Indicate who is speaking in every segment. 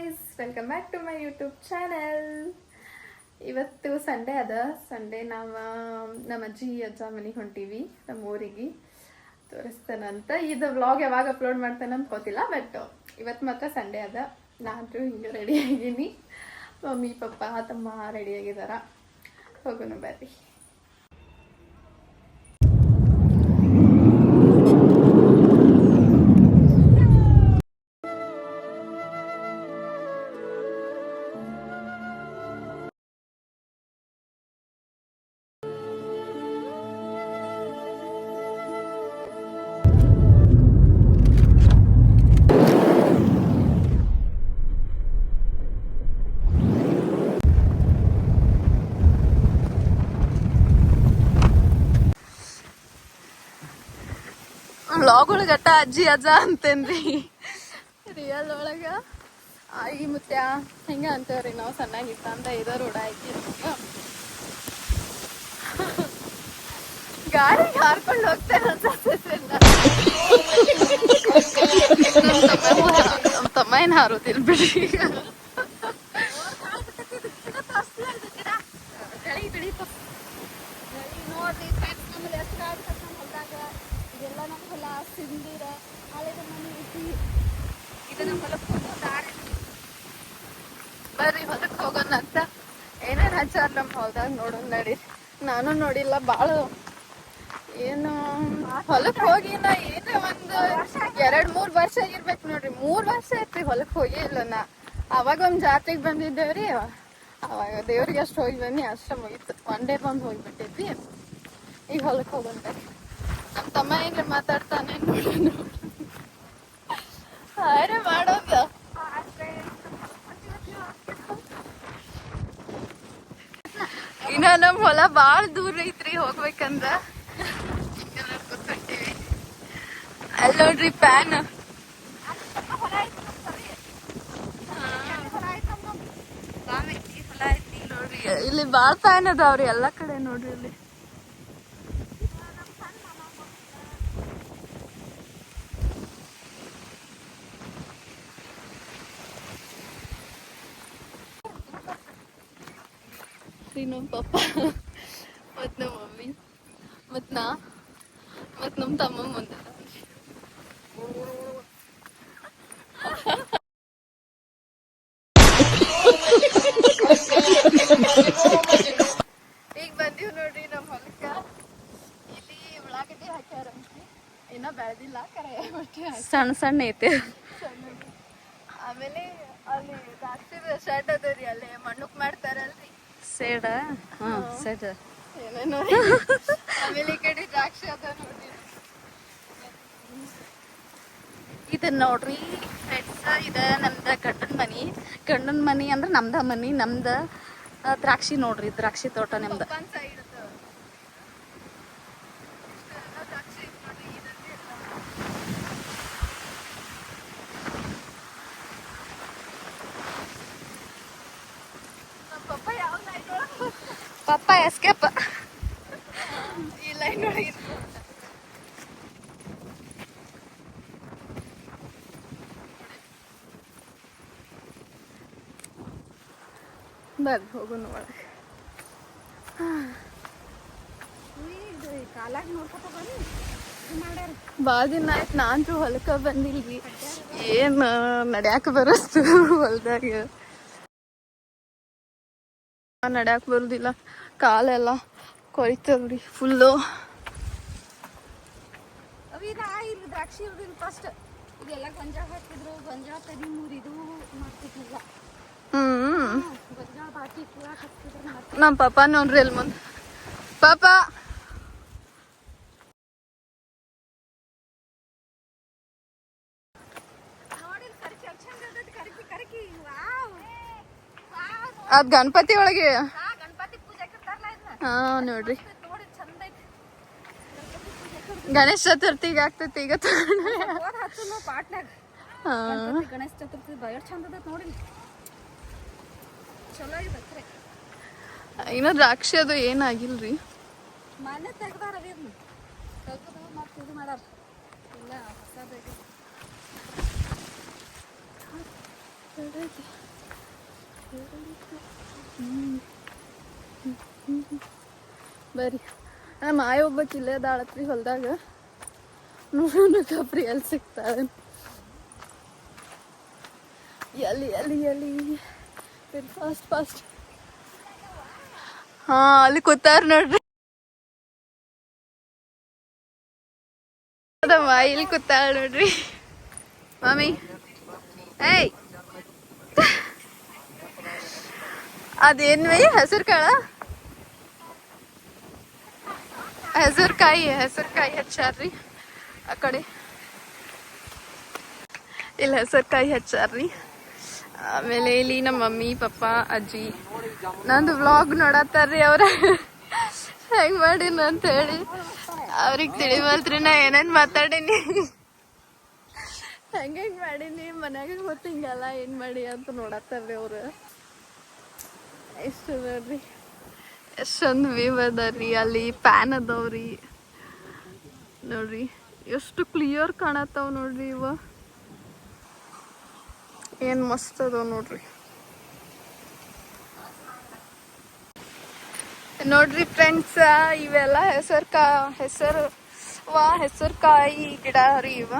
Speaker 1: Guys welcome back to my YouTube channel ಇವತ್ತು Sunday ಅದ. Sunday ನಾವು, ನಮ್ಮ ಅಜ್ಜಿ, ಅಜ್ಜ ಮನೆಗೆ ಹೊಂಟೀವಿ, ನಮ್ಮ ಊರಿಗೆ. ತೋರಿಸ್ತಾನಂತ ಇದು ವ್ಲಾಗ್ ಯಾವಾಗ ಅಪ್ಲೋಡ್ ಮಾಡ್ತಾನೆ ಅಂತ ಗೊತ್ತಿಲ್ಲ ಬಟ್ ಇವತ್ತು ಮಾತ್ರ ಸಂಡೇ ಅದ. ನಾನು ಹಿಂಗೆ ರೆಡಿ ಆಗಿದ್ದೀನಿ ಮಮ್ಮಿ, ಪಪ್ಪ, ತಮ್ಮ ರೆಡಿ ಆಗಿದ್ದಾರ ಹೋಗೋಣ ಬರ್ರಿ. ವ್ಲಾಗ್ ಒಳಗಟ್ಟ ಅಜ್ಜಿ, ಅಜ್ಜ ಅಂತೇನ್ರಿ. ರಿಯಲ್ ಒಳಗ. ಆಗಿ ಮುತ್ಯ ಹಿಂಗ ಅಂತೇವ್ರಿ ನಾವು ಸಣ್ಣಾಗಿತ್ತ ಅಂತ ಇದ ರೂಢ ಐತಿ ಗಾಡಿ ಹಾರ್ಕೊಂಡು ಹೋಗ್ತೇನೆ ನಮ್ಮ ತಮ್ಮ ಏನ್ ಹಾರೋದಿಲ್ಲ ಬಿಡ್ರಿ
Speaker 2: ನೋಡ್ರಿ ಫ್ರೆಂಡ್ಸ್ ನಮ್ಮಲ್ಲಿ ಹೆಸರು ಆಡ್ತಕ್ಕ ಹೊಲದಾಗ ಇದೆಲ್ಲ ನಮ್ಮ ಸಿಂದಿರ ಹಳೆದ ಮನೆ ಐತಿ ಇದು ನಮ್ಮ ಹೊಲಕ್ಕೆ ಹೋಗೋ ದಾರಿ
Speaker 1: ಬರ್ರಿ, ಹೊಲಕ್ ಹೋಗೋಣ ಅಂತ. ಏನೇನ್ ಹಚ್ಚಾರ ನಮ್ಮ ಹೊಲ್ದಾಗ ನೋಡೋಣ ನಡಿ. ನಾನು ನೋಡಿಲ್ಲ ಭಾಳ ಏನು? ಹೊಲಕ್ ಹೋಗಿ ನಾ ಏನ ಒಂದು ಎರಡ್, ಮೂರ್ ವರ್ಷ ಆಗಿರ್ಬೇಕು ನೋಡ್ರಿ. ಮೂರ್ ವರ್ಷ ಐತ್ರಿ ಹೊಲಕ್ ಹೋಗಿ ಇಲ್ಲ ನಾ. ಅವಾಗ ಒಂದ್ ಜಾತ್ರೆಗ್ ಬಂದಿದ್ದೇವ್ರಿ. ಅವಾಗ ದೇವ್ರಿಗೆ ಅಷ್ಟು ಹೋಗಿ ಬನ್ನಿ ಅಷ್ಟ ಮುಗೀತು ಒನ್ ಡೇ ಬಂದು ಹೋಗ್ಬಿಟ್ಟಿದ್ವಿ. ಈಗ ಹೊಲಕ್ ಹೋಗೋಣ ತಮ್ಮ ಏನ್ರಿ ಮಾತಾಡ್ತಾನೆ ಅರೆ ಮಾಡೋದ. ಇನ್ನ ನಮ್ ಹೊಲ ಬಾಳ ದೂರ ಐತ್ರಿ ಹೋಗ್ಬೇಕಂದ್ರ. ಅಲ್ಲಿ ನೋಡ್ರಿ ಪ್ಯಾನ್. ಇಲ್ಲಿ ಬಾಳ ಪ್ಯಾನ್ ಅದಾವ್ರಿ ಎಲ್ಲಾ ಕಡೆ ನೋಡ್ರಿ ಇಲ್ಲಿ. ಈ ನಮ್ ಪಪ್ಪ ಮತ್ ನಮ್ಮ ಮಮ್ಮಿ ಮತ್ ನಾ ಮತ್ ನಮ್ ತಮ್ಮ ಮುಂದೆ. ಈಗ ಬಂದೀವಿ ನೋಡ್ರಿ ನಮ್ ಹೊಲಕ್ಕ. ಇಲ್ಲಿ ಉಳ್ಳಾಗಡ್ಡಿ ಹಾಕ್ಯಾರ ಇನ್ನ ಬೆಳೆದಿಲ್ಲ ಕರೆ ಸಣ್ಣ ಸಣ್ಣ ಐತೆ. ಆಮೇಲೆ ಅಲ್ಲಿ ದ್ರಾಕ್ಷಿ ಅದ ಅದರಿ ಅಲ್ಲಿ ಮಣ್ಣುಕ್ ಮಾಡ್ತಾರಲ್ರಿ.
Speaker 2: ಸೇಡ ಹಾ ಸೇಡ
Speaker 1: ಏನೇನೋ ಆಮೇಲೆ ಈ ಕಡೆ ದ್ರಾಕ್ಷಿ ಅದ ನೋಡ್ರಿ
Speaker 2: ಇದನ್ನ ನೋಡ್ರಿ ಫ್ರೆಂಡ್ಸ್ ಇದ ನಮ್ದ ಗಂಡನ ಮನಿ. ಗಂಡನ ಮನಿ ಅಂದ್ರ ನಮ್ದ ಮನಿ ನಮ್ದ ದ್ರಾಕ್ಷಿ ನೋಡ್ರಿ ದ್ರಾಕ್ಷಿ ತೋಟ ನಮ್ದ
Speaker 1: ಒಂದ್ ಸೈಡ್ ದ್ರಾಕ್ಷಿ ಐತ್ ನೋಡ್ರಿ ಇದಂತೆ ಇಲ್ಲ. ನಮ್ ಪಪ್ಪ ಯಾವ ಲೈನ್ ಒಳಗ್
Speaker 2: ಪಪ್ಪ ಎಸ್ಕೇಪ್
Speaker 1: ಈ ಲೈನ್ ಒಳಗೆ ಬರ್ರಿ ಹೋಗೋಣ ಒಳಗೆ ಭಾಳ ದಿನ ಆಯ್ತು ನಾನು ಹೊಲಕ್ಕ ಬಂದಿಲ್ರಿ ಏನ್ ನಡ್ಯಾಕ ಬರಸ್ತು ಹೊಲ್ದಾಗ. ನಡ್ಯಾಕ ಬರುದಿಲ್ಲ. ಕಾಲೆಲ್ಲ ಕೊಳಿತವ್ರಿ ಫುಲ್ಲು
Speaker 2: ಇಲ್ಲಿ ದ್ರಾಕ್ಷಿ ಫಸ್ಟ್ ಇದೆಲ್ಲ ಗೊಂಜಾಳ ಹಾಕಿದ್ರು ಗೊಂಜಾಳ ತಡಿ ಮುರಿದು ಮಾಡ್ತಿದ್ದಿಲ್ಲ
Speaker 1: ಹ್ಮ್.
Speaker 2: ಗೊಂಜಾಳ ಬಾಕಿ ಕೂಡ ಹಾಕ್ತಿದ್ರು
Speaker 1: ನಮ್ಮ ಪಾಪ ನೋಡ್ರಿ ಅಲ್ಲಿ ಮುಂದೆ. ಪಾಪ! ಅದ್ ಗಣಪತಿ ಒಳಗೆ
Speaker 2: ಹಾ ಗಣಪತಿ ಪೂಜೆಗೆ ಇರ್ತಾರಲ್ಲ ಇದನ್ನ
Speaker 1: ಹಾ ನೋಡ್ರಿ.
Speaker 2: ನೋಡಿ ಚಂದ ಐತಿ
Speaker 1: ಗಣೇಶ ಚತುರ್ಥಿಗೆ ಆಗ್ತೈತಿ ಈಗ
Speaker 2: ಪಾಟ್ನಾಗ ಗಣೇಶ ಚತುರ್ಥಿ ಬ ಚಂದ ಅದ ನೋಡಿ ಚಲೋ ಐತೆ
Speaker 1: ಇನ್ನೂ ದ್ರಾಕ್ಷಿ ಅದು ಏನಾಗಿಲ್ರಿ
Speaker 2: ಮನೆ ತೆಗ್ದಾರ ತೆಗ್ದು ಮತ್ತೆ ಇದು ಮಾಡ್ಯಾರ ಇಲ್ಲ ಹೊಸದಾಗಿ
Speaker 1: ಐತಿ ಬರ್ರಿ. ನಮ್ಮ ಮಾಯ ಒಬ್ಬಕ್ಕೆ ಇಲ್ಲೇ ದಾಳತ್ರಿ ಹೊಲ್ದಾಗ. ನೋಡೋಣ ಕಪ್ರಿ ಎಲ್ಲಿ ಸಿಗ್ತಾಳೆ ಎಲ್ಲಿ ಎಲ್ಲಿ ಎಲ್ಲಿ. ಫಾಸ್ಟ್ ಫಾಸ್ಟ್ ಹಾ, ಅಲ್ಲಿ ಕೂತಾರ ನೋಡ್ರಿ. ಇಲ್ಲಿ ಕೂತಾಳ ನೋಡ್ರಿ. ಮಮ್ಮಿ ಏಯ್. ಅದೇನ್ವಿ ಹೆಸರು ಕಾಳ? ಹೆಸರುಕಾಯಿ ಹೆಸರುಕಾಯಿ ಹಚ್ಚಾರ್ರಿ ಆ ಕಡೆ. ಇಲ್ಲಿ ಹೆಸರುಕಾಯಿ ಹಚ್ಚಾರ್ರಿ. ಆಮೇಲೆ ಇಲ್ಲಿ ನಮ್ಮ ಮಮ್ಮಿ, ಪಪ್ಪ, ಅಜ್ಜಿ. ನಂದು ವ್ಲಾಗ್ ನೋಡತ್ತಾರ್ರಿ ಅವ್ರ. ಹೆಂಗ್ ಮಾಡೀನಿ ಅಂತ ಹೇಳಿ. ಅವ್ರಿಗೆ ತಿಳಿವಲ್ತ್ರಿ, ನಾ ಏನೇನ್ ಮಾತಾಡೀನಿ. ಹೆಂಗ್ ಹೆಂಗ್ ಮಾಡೀನಿ, ಮನ್ಯಾಗ ಗೊತ್ತಿಂಗಲ್ಲ, ಏನ್ ಮಾಡಿ ಅಂತ ನೋಡತ್ತಾರ್ರಿ ಅವ್ರು. ಎಷ್ಟು ನೋಡ್ರಿ ಎಷ್ಟೊಂದು ವ್ಯೂ ಅದಾರಿ ಅಲ್ಲಿ ಪ್ಯಾನ್ ಅದಾವ್ರಿ. ನೋಡ್ರಿ, ಎಷ್ಟು ಕ್ಲಿಯರ್ ಕಾಣತ್ತಾವ ನೋಡ್ರಿ ಇವ. ಏನು ಮಸ್ತ್ ಅದಾವ ನೋಡ್ರಿ. ನೋಡ್ರಿ ಫ್ರೆಂಡ್ಸ್ ಇವೆಲ್ಲ ಹೆಸರು ಕಾ, ಹೆಸರು, ವಾ ಹೆಸರುಕಾಯಿ ಗಿಡ ರೀ ಇವ.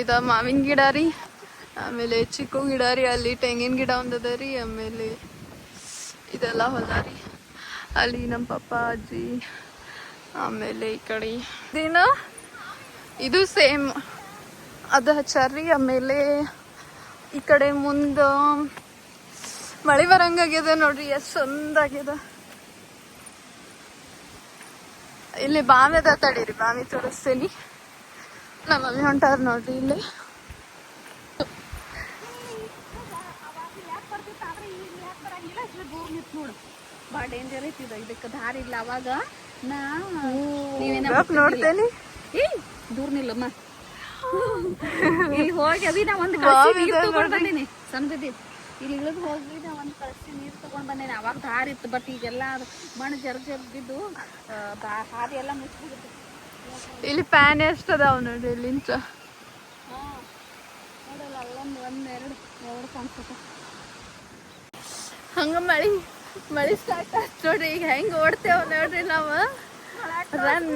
Speaker 1: ಇದ ಮಾವಿನ ಗಿಡ ರೀ. ಆಮೇಲೆ ಚಿಕ್ಕು ಗಿಡ ರೀ, ಅಲ್ಲಿ ತೆಂಗಿನ ಗಿಡ ಒಂದದ ರೀ, ಆಮೇಲೆ ಇದೆಲ್ಲ ಹೊಲ ರೀ. ಅಲ್ಲಿ ನಮ್ಮ ಪಪ್ಪ, ಅಜ್ಜಿ, ಆಮೇಲೆ ಈ ಕಡೆ ದಿನ ಇದು ಸೇಮ್ ಅದು ಹಚ್ಚಾರ್ರಿ ಆಮೇಲೆ ಈ ಕಡೆ ಮುಂದೆ ಮಳೆ ಬರಂಗಾಗ್ಯದ ನೋಡ್ರಿ, ಎಷ್ಟು ಚಂದಾಗ್ಯದ ಇಲ್ಲಿ ಬಾವಿ ಅದ ತಡೀರಿ, ಬಾವಿ ತೋರಿಸ್ತೀನಿ. ನಮ್ಮ ಹೊಂಟಾರ ನೋಡ್ರಿ ಇಲ್ಲಿ.
Speaker 2: ಭಾಳ ಡೇಂಜರ್ ಐತಿದ ಇದಕ್ಕೆ ದಾರಿ ಇಲ್ಲ. ಅವಾಗ ನಾ
Speaker 1: ನೀವೇನ ನೋಡ್ತೇನಿ?
Speaker 2: ಏಯ್ ದೂರ ನಿಲ್ಲಮ್ಮ ಇಲ್ಲಿ ಹೋಗಿ ಅವಿ ನಾ ಒಂದು
Speaker 1: ಬಾವಿ
Speaker 2: ನೀರು
Speaker 1: ಇದೆ
Speaker 2: ತಗೊಂಡ್ ಬಂದೀನಿ. ಸಣ್ಣದಿ ಇಲ್ಲಿ ಇಳಿದು ಹೋಗಿ ನಾ ಒಂದು ಕಳ್ಸಿ ನೀರು ತಗೊಂಡ್ ಬಂದೇನಿ. ಅವಾಗ ದಾರಿ ಇತ್ತು ಬಟ್ ಈಗೆಲ್ಲ ಅದು ಮಣ್ಣು ಜರ್ ಜರ್ ಬಿದ್ದು ಆ, ದಾ- ಎಲ್ಲ ಮುಚ್ಚಿಬಿಡುತ್ತೆ
Speaker 1: ಇಲ್ಲಿ ಪ್ಯಾನ್ ಎಷ್ಟು ಅದಾವ ನೋಡ್ರಿ ಇಲ್ಲಿಂದ
Speaker 2: ನೋಡಲ್ಲ ಅಲ್ಲೊಂದು ಒಂದು ಎರಡು ಎರಡು ಕಾಣಿಸುತ್ತೆ
Speaker 1: ಹಂಗ ಮಳಿ ಮಳಿ ಸ್ಟಾರ್ಟ್ ಆಯ್ತು ನೋಡ್ರಿ ಈಗ ಹೆಂಗ್ ಓಡ್ತೇವ ನೋಡ್ರಿ ನಾವ. ರನ್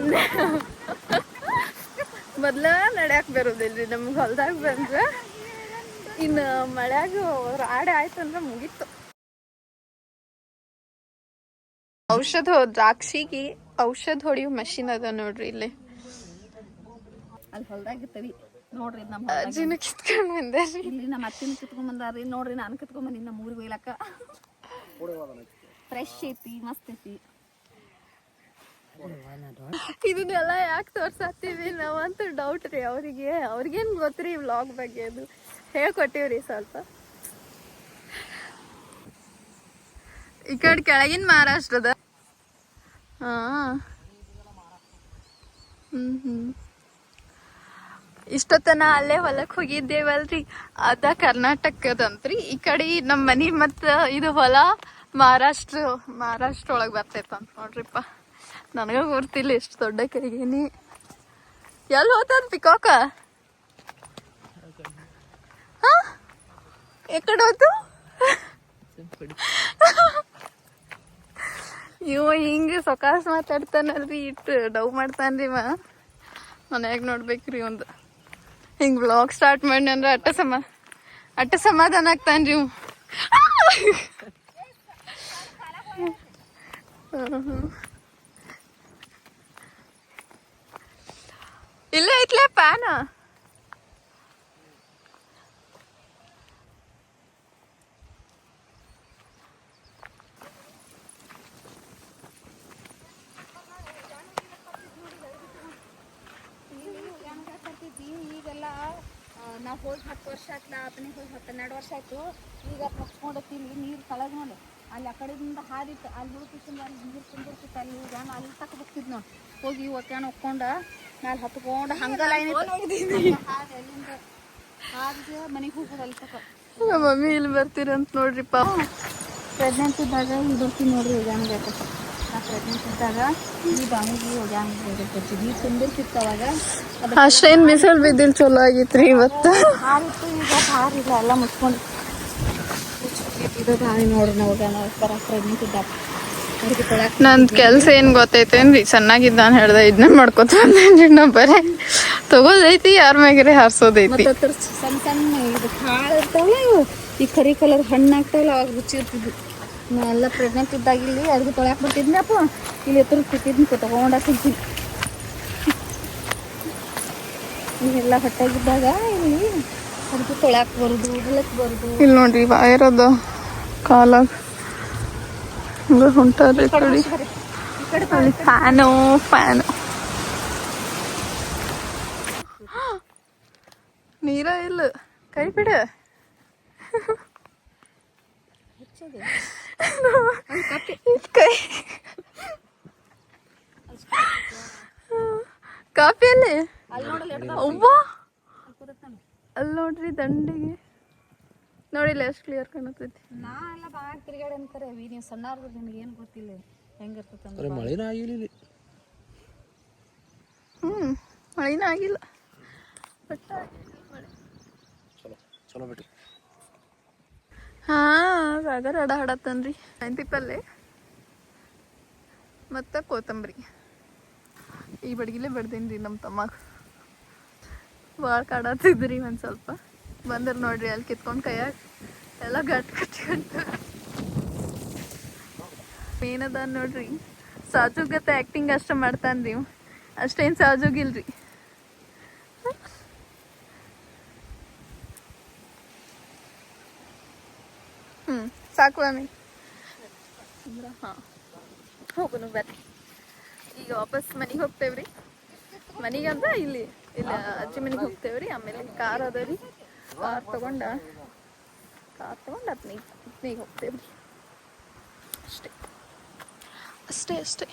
Speaker 1: ಮೊದ್ಲ ನಡ್ಯಾಕ್ ಬರೋದಿಲ್ರಿ ನಮ್ಗೆ ಹೊಲ್ದಾಗ ಬಂದ್ರ. ಇನ್ನು ಮಳ್ಯಾಗ ರಾಡಿ ಆಯ್ತಂದ್ರ ಮುಗೀತು. ಔಷಧ ದ್ರಾಕ್ಷಿಗೆ ಔಷಧ ಹೊಡಿಯೋ ಮಷಿನ್ ಅದ ನೋಡ್ರಿ ಇಲ್ಲಿ.
Speaker 2: ಅಲ್ಲಿ ಹೊಲ್ದಾಗಿತ್ತವಿ ನೋಡ್ರಿ ನಮ್ಮ
Speaker 1: ಅಜ್ಜಿನ ಕಿತ್ಕೊಂಡ್ ಬಂದ್ರಿ
Speaker 2: ಇಲ್ಲಿ ನಮ್ಮ ಅತ್ತಿನ ಕಿತ್ಕೊಂಡ್ ಬಂದಾರ್ರಿ. ನೋಡ್ರಿ ನಾನು ಕಿತ್ಕೊಂಡ್ ಬಂದಿನಿ ನಮ್ಮ ಊರಿಗೆ ಒಯ್ಲಕ್ಕ. ಫ್ರೆಶ್ ಐತಿ ಮಸ್ತ್ ಐತಿ
Speaker 1: ಇದನ್ನೆಲ್ಲ ಯಾಕೆ ತೋರ್ಸತ್ತೀವಿ? ನಾವಂತೂ ಡೌಟ್ ರೀ ಅವರಿಗೆ. ಅವ್ರಿಗೇನು ಗೊತ್ತ್ರಿ ವ್ಲಾಗ್ ಬಗ್ಗೆ ಅದು? ಹೇಳ್ಕೊಟ್ಟಿವ್ರಿ ಸ್ವಲ್ಪ. ಈ ಕಡೆ ಕೆಳಗಿನ ಮಹಾರಾಷ್ಟ್ರದ. ಹಾ. ಹ್ಮ್ ಹ್ಮ್. ಇಷ್ಟೊತ್ತನ ಅಲ್ಲೇ ಹೊಲಕ್ ಹೋಗಿದ್ದೇವಲ್ರಿ? ಅದ ಕರ್ನಾಟಕದಂತ್ರಿ. ಈ ಕಡೆ ನಮ್ಮ ಮನೆ ಮತ್ತು ಇದು ಹೊಲ ಮಹಾರಾಷ್ಟ್ರ ಮಹಾರಾಷ್ಟ್ರ ಒಳಗೆ ಬರ್ತೈತೆ ಅಂತ ನೋಡ್ರಿಪ್ಪ. ನನಗೆ ಗೊತ್ತಿಲ್ಲ ಎಷ್ಟು ದೊಡ್ಡ ಕೈಗೇನಿ ಎಲ್ಲಿ ಹೋತದ ಪಿಕಾಕ? ಎಕಡೆ ಹೋತು? ಇವ ಹಿಂಗ ಸೊಕಾಸ್ ಮಾತಾಡ್ತಾನಲ್ರಿ ಇಟ್ಟು ಡವ್ ಮಾಡ್ತಾನ್ರಿ ಮಾ. ಮನ್ಯಾಗ ನೋಡ್ಬೇಕ್ರಿ ಒಂದು. ಹಿಂಗ್ ಬ್ಲಾಗ್ ಸ್ಟಾರ್ಟ್ ಮಾಡಿ ಅಂದ್ರೆ ಅಟ್ಟ ಸಮ ಅಟ್ಟ ಸಮಾಧಾನ ಆಗ್ತಾನ್ರಿ ಇಲ್ಲೇ ಐತ್ಲೇ ಪ್ಯಾನ
Speaker 2: ಈಗೆಲ್ಲ ನಾವು ಹೋಗಿ ಹತ್ತು ವರ್ಷ ಆಯ್ತು ಆತನಿಗೆ ಹೋಗಿ ಹತ್ತು ಹನ್ನೆರಡು ವರ್ಷ ಆಯ್ತು. ಈಗ ಮುಚ್ಕೊಂಡೈತಿ ಇಲ್ಲಿ ನೀರು ತಳಗ್ ನೋಡಿ. ಅಲ್ಲಿ ಆ ಕಡೆಯಿಂದ ಹಾದಿತ್ತು ಅಲ್ಲಿ ಹುಡುಕಿಸಿಂದ ಅಲ್ಲಿ ನೀರು ತುಂಬಿರ್ತಿತ್ತು ಅಲ್ಲಿ ಈಗ ಅಲ್ಲಿ ತಕ್ಕ ಹೋಗ್ತಿದ್ ನೋಡಿ. ಹೋಗಿ ಒಕ್ಯಾನ ಹೊಕ್ಕೊಂಡ ಮ್ಯಾಲೆ ಹತ್ಕೊಂಡು ಹಂಗ ಲೈನ್ ಹಾದಿ ಅಲ್ಲಿಂದ ಹಾದಿಗೆ ಮನೆಗೆ ಹೋಗೋದು ಅಲ್ಲಿ ತಕ.
Speaker 1: ನಮ್ಮ ಮಮ್ಮಿ ಇಲ್ಲಿ ಬರ್ತೀರಂತ ನೋಡ್ರಿಪ್ಪ.
Speaker 2: ಪ್ರೆಗ್ನೆಂಟ್ ಇದ್ದಾಗ ಇದ್ರತಿ ನೋಡ್ರಿ ಈಗ ಹಂಗೆ
Speaker 1: ಅಷ್ಟೇನ್ ಬಿಸಿಲು ಬಿದ್ದಿಲ್ ಚಲೋ ಆಗಿತ್ರಿ ಇವತ್ತು?
Speaker 2: ಹಾರಿಲ್ಲ ಎಲ್ಲ ಮುಚ್ಕೊಂಡು
Speaker 1: ನಂದ್ ಕೆಲ್ಸ ಏನ್ ಗೊತ್ತೈತೇನ್ರಿ? ಸಣ್ಣಾಗಿದ್ದಾನ ಹೇಳ್ದ ಇದನ್ನೇ ಮಾಡ್ಕೊತ ಬಂದೇನ್ರಿ ನಾ ಬರೇ. ತಗೋದೈತಿ ಯಾರ ಮ್ಯಾಗರೆ ಹಾರ್ಸೋದೈತಿ.
Speaker 2: ಸಣ್ಣ ಸಣ್ಣ ಇದು ಕಾಳು ಇರ್ತಾವಲ್ಲ ಈ ಕರಿ ಕಲರ್ ಹಣ್ಣು ಆಗ್ತಾವಲ್ಲ, ಅವಾಗ ರುಚಿ ಇರ್ತಿದ್ವು ನಾ ಎಲ್ಲ ಪ್ರೆಗ್ನೆಂಟ್ ಇದ್ದಾಗ ಇಲ್ಲಿ ಅದ್ಗೆ ತೊಳ್ಯಾಕೆ ಬಿಟ್ಟಿದ್ನಪ್ಪ ಇಲ್ಲಿ ಎತ್ತರ ಕೂತಿದ್ನಿ ತಗೊಂಡ ತಿಂತೀನಿ ಇವೆಲ್ಲ ಹೊಟ್ಟೆಗಿದ್ದಾಗ ಇಲ್ಲಿ ಅಡುಗೆ ತೊಳ್ಯಾಕ್ ಬರುದು ಹೊಲಕ್ ಬರುದು.
Speaker 1: ಇಲ್ಲಿ ನೋಡ್ರಿ ಬಾಯಿರೋದು ಕಾಲಾಗ ಹಂಗ ಹೊಂಟಾರಿ ಕಡೆ. ಅಲ್ಲಿ ಫ್ಯಾನು ಫ್ಯಾನು. ನೀರ ಇಲ್ಲ. ಕೈ ಬಿಡ.
Speaker 2: ಹಚ್ಚೋದು
Speaker 1: ಕೈ ಕಾಫಿ ಅಲ್ಲಿ ನೋಡ್ರಿ ದಂಡಿಗೆ. ನೋಡಿಲ್ಲ ಎಷ್ಟು ಕ್ಲಿಯರ್ ಕಾಣತೈತಿ
Speaker 2: ನಾ ಎಲ್ಲ ಭಾಳ ತಿರ್ಗಾಡಿ ಅಂತಾರೆ ವಿ ನೀವು ಸಣ್ಣವ್ರದ್ದು ನಿಮ್ಗೆ ಏನು ಗೊತ್ತಿಲ್ಲ ಹೆಂಗಿರ್ತೈತೆ
Speaker 3: ಅಂದ್ರೆ ಮಳೆನ ಆಗಿಲ್ಲ
Speaker 1: ಹ್ಮ್ ಮಳಿನ ಆಗಿಲ್ಲ. ಬಟ್
Speaker 3: ಚಲೋ ಚಲೋ ಬಿಟ್ರಿ
Speaker 1: ಹಾ, ಸಾಗರ್ ಹಡ ಹಡತ್ತನ್ರಿ. ಮೆಂತಿ ಪಲ್ಲೆ ಮತ್ತು ಕೊತ್ತಂಬರಿ. ಈ ಬಡ್ಗಿಲೆ ಬಡ್ದೇನ್ರಿ ನಮ್ಮ ತಮ್ಮ ಭಾಳ ಕಾಡತ್ತಿದ್ರಿ ಒಂದು ಸ್ವಲ್ಪ. ಬಂದ್ರೆ ನೋಡ್ರಿ ಅಲ್ಲಿ ಕಿತ್ಕೊಂಡು ಕೈಯ ಎಲ್ಲ ಗಟ್ ಕಟ್ಕೊಂಡು ಏನದ ನೋಡ್ರಿ. ಸಾಜುಗತ್ತೆ ಆ್ಯಕ್ಟಿಂಗ್ ಅಷ್ಟ ಮಾಡ್ತಾನ್ರಿ ಅಷ್ಟೇನ್ ಅಷ್ಟೇನು ಸಾಜುಗಿಲ್ರಿ ಹ್ಞೂ ಸಾಕು ಆಮಿ ಹಾಂ. ಹೋಗುನು ಬರ್ರಿ. ಈಗ ವಾಪಸ್ ಮನೆಗೆ ಹೋಗ್ತೇವ್ರಿ. ಮನೆಗೆ ಅಂದ್ರೆ ಇಲ್ಲಿ, ಇಲ್ಲ ಅಜ್ಜಿ ಮನೆಗೆ ಹೋಗ್ತೇವ್ರಿ, ಆಮೇಲೆ ಕಾರ್ ಅದ ರೀ. ಕಾರ್ ತಗೊಂಡ ಕಾರ್ ತಗೊಂಡು ಹತ್ನಿಗೆ ಹತ್ನಿಗೆ ಹೋಗ್ತೇವ್ರಿ. ಅಷ್ಟೇ. ಅಷ್ಟೇ ಅಷ್ಟೇ.